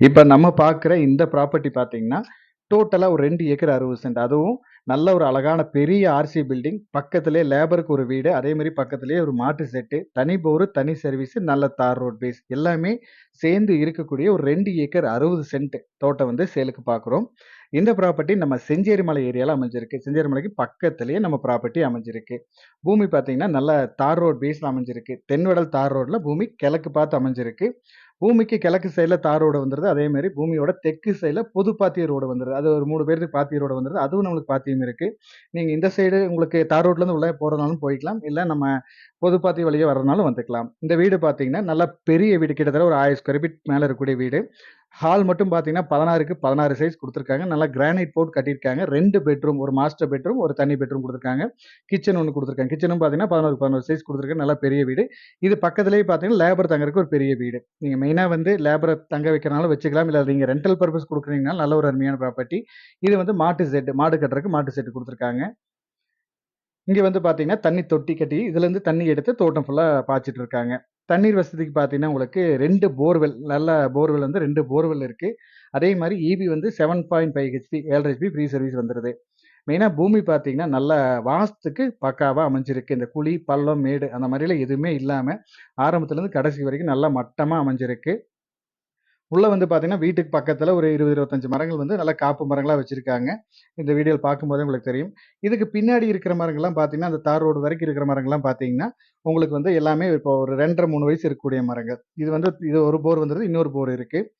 இப்போ நம்ம பார்க்குற இந்த ப்ராப்பர்ட்டி பார்த்தீங்கன்னா, டோட்டலாக ஒரு ரெண்டு ஏக்கர் 60 சென்ட். அதுவும் நல்ல ஒரு அழகான பெரிய ஆர்சி பில்டிங். பக்கத்துலேயே லேபருக்கு ஒரு வீடு. அதே மாதிரி பக்கத்திலேயே ஒரு மாட்டு செட்டு தனி போர் தனி சர்வீஸ், நல்ல தார் ரோட் பேஸ் எல்லாமே சேர்ந்து இருக்கக்கூடிய ஒரு ரெண்டு ஏக்கர் 60 சென்ட் தோட்டம் வந்து சேலுக்கு பார்க்குறோம். இந்த ப்ராப்பர்ட்டி நம்ம செஞ்சேரிமலை ஏரியாவில் அமைஞ்சிருக்கு. செஞ்சேரிமலைக்கு பக்கத்திலேயே நம்ம ப்ராப்பர்ட்டி அமைஞ்சிருக்கு. பூமி பார்த்தீங்கன்னா, நல்ல தார் ரோட் பேஸில் அமைஞ்சிருக்கு. தென்வடல் தார் ரோட்டில் பூமி கிழக்கு பார்த்து அமைஞ்சிருக்கு. பூமிக்கு கிழக்கு சைடில் தார் ரோடு வந்துடுது அதேமாதிரி பூமியோட தெற்கு சைடில் பொது பாத்திய ரோடு வந்துடுது அது ஒரு மூணு பேருக்கு பாத்திய ரோடு வந்துடுது அதுவும் நம்மளுக்கு பாத்தியம் இருக்குது நீங்கள் இந்த சைடு உங்களுக்கு தார் ரோட்லேருந்து உள்ளே போகிறதுனாலும் போய்க்கலாம். இல்லை நம்ம பொது பாத்தி வழியே வர்றதுனாலும் வந்துக்கலாம். இந்த வீடு பார்த்தீங்கன்னா, நல்லா பெரிய வீடு. கிட்டத்தட்ட ஒரு ஆயிரம் ஸ்கொயர் ஃபீட் மேலே இருக்கக்கூடிய வீடு. ஹால் மட்டும் பார்த்தீங்கன்னா, 16க்கு 16 சைஸ் கொடுத்துருக்காங்க நல்லா கிரானைட் போட்டு கட்டியிருக்காங்க. ரெண்டு பெட்ரூம், ஒரு மாஸ்டர் பெட்ரூம், ஒரு தனி பெட்ரூம் கொடுத்துருக்காங்க கிச்சன் ஒன்று கொடுத்துருக்காங்க கிச்சனும் பார்த்தீங்கன்னா, 11க்கு 11 சைஸ் கொடுத்துருக்காங்க நல்லா பெரிய வீடு. இது பக்கத்துலேயே பார்த்தீங்கன்னா, லேபர் தங்கறதுக்கு ஒரு பெரிய வீடு. நீங்கள் மெயினாக வந்து லேபரை தங்க வைக்கிறனாலும் வச்சுக்கலாம். இல்லை நீங்கள் ரெண்டல் பர்பஸ் கொடுக்குறீங்கன்னா நல்ல ஒரு அருமையான ப்ராப்பர்ட்டி. இது வந்து மாட்டு செட்டு மாடு கட்டுறதுக்கு மாட்டு செட்டு கொடுத்துருக்காங்க இங்கே வந்து பார்த்தீங்கன்னா, தண்ணி தொட்டி கட்டி, இதுலேருந்து தண்ணி எடுத்து தோட்டம் ஃபுல்லாக பாய்ச்சிட்டு இருக்காங்க. தண்ணீர் வசதிக்கு பார்த்தீங்கன்னா, உங்களுக்கு ரெண்டு போர்வெல் நல்ல போர்வெல் வந்து ரெண்டு போர்வெல் இருக்குது அதே மாதிரி ஈபி வந்து 7.5 ஹெச்பி ஏழு ஹெச்பி ஃப்ரீ சர்வீஸ் வந்துருது. மெயினாக பூமி பார்த்தீங்கன்னா, நல்ல வாஸ்துக்கு பக்காவாக அமைஞ்சிருக்கு. இந்த குழி, பள்ளம், மேடு அந்த மாதிரிலாம் எதுவுமே இல்லாமல் ஆரம்பத்துலேருந்து கடைசி வரைக்கும் நல்லா மட்டமாக அமைஞ்சிருக்கு. உள்ளே வந்து பார்த்தீங்கன்னா, வீட்டுக்கு பக்கத்தில் ஒரு 20, 25 மரங்கள் வந்து நல்லா காப்பு மரங்களாக வச்சுருக்காங்க இந்த வீடியோவில் பார்க்கும்போதே உங்களுக்கு தெரியும். இதுக்கு பின்னாடி இருக்கிற மரங்கள்லாம் பார்த்தீங்கன்னா, அந்த தார் ரோடு வரைக்கும் இருக்கிற மரங்கள்லாம் பார்த்தீங்கன்னா, உங்களுக்கு வந்து எல்லாமே இப்போ ஒரு 2 1/2, 3 வயசு இருக்கக்கூடிய மரங்கள். இது வந்து இது ஒரு போர் வந்துருது. இன்னொரு போர் இருக்குது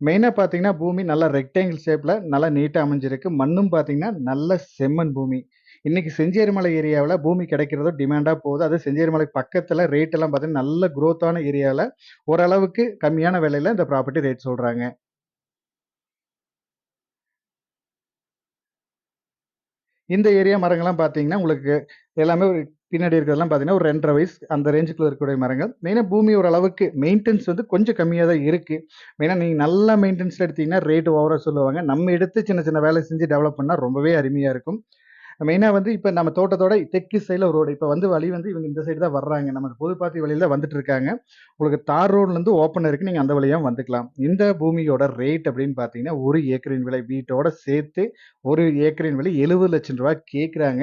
மெயினாக பார்த்தீங்கன்னா, பூமி நல்லா ரெக்டாங்கிள் ஷேப்பில் நல்லா நீட்டாக அமைஞ்சிருக்கு. மண்ணும் பார்த்தீங்கன்னா, நல்ல செம்மண் பூமி. இன்னைக்கு செஞ்சேரிமலை ஏரியாவில் பூமி கிடைக்கிறதும் டிமாண்டாக போகுது. அது செஞ்சேரிமலைக்கு பக்கத்தில் ரேட் எல்லாம் பார்த்தீங்கன்னா, நல்ல குரோத்தான ஏரியாவில் ஓரளவுக்கு கம்மியான விலையில் இந்த ப்ராப்பர்ட்டி ரேட் சொல்கிறாங்க இந்த ஏரியா மரங்கள்லாம் பார்த்தீங்கன்னா, உங்களுக்கு எல்லாமே ஒரு பின்னாடி இருக்கிறதெல்லாம் பார்த்தீங்கன்னா, ஒரு 2 1/2 வயசு அந்த ரேஞ்சுக்குள்ள இருக்கக்கூடிய மரங்கள். மெயினாக பூமி ஓரளவுக்கு மெயின்டெனன்ஸ் வந்து கொஞ்சம் கம்மியாக தான் இருக்குது மெயினாக நீங்கள் நல்லா மெயின்டெனன்ஸில் எடுத்தீங்கன்னா, ரேட் ஓவராக சொல்லுவாங்க. நம்ம எடுத்து சின்ன சின்ன வேலை செஞ்சு டெவலப் பண்ணால் ரொம்பவே அருமையாக இருக்கும். மெயினாக வந்து இப்போ நம்ம தோட்டத்தோட தெற்கு சைடில் ஒரு ரோடு. இப்போ வந்து வழி வந்து இவங்க இந்த சைடு தான் வர்றாங்க. நம்ம பொது வழியில் தான் வந்துட்டு இருக்காங்க. உங்களுக்கு தார் ரோட்லேருந்து ஓப்பன் இருக்குது நீங்கள் அந்த வழியாக வந்துக்கலாம். இந்த பூமியோட ரேட் அப்படின்னு பார்த்தீங்கன்னா, ஒரு ஏக்கரின் விலை வீட்டோட சேர்த்து ஒரு ஏக்கரின் விலை எழுபது லட்சம் ரூபா கேட்குறாங்க.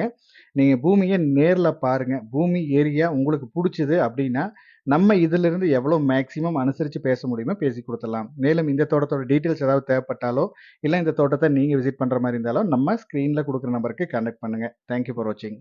நீங்கள் பூமியை நேரில் பாருங்கள் பூமி, ஏரியா உங்களுக்கு பிடிச்சிது அப்படின்னா, நம்ம இதிலிருந்து எவ்வளோ மேக்ஸிமம் அனுசரித்து பேச முடியுமோ பேசி கொடுத்துடலாம் மேலும் இந்த தோட்டத்தோட டீட்டெயில்ஸ் ஏதாவது தேவைப்பட்டாலோ, இல்லை இந்த தோட்டத்தை நீங்கள் விசிட் பண்ணுற மாதிரி இருந்தாலோ, நம்ம ஸ்க்ரீனில் கொடுக்குற நம்பருக்கு கான்டாக்ட் பண்ணுங்க. தேங்க் யூ ஃபார் வாட்சிங்.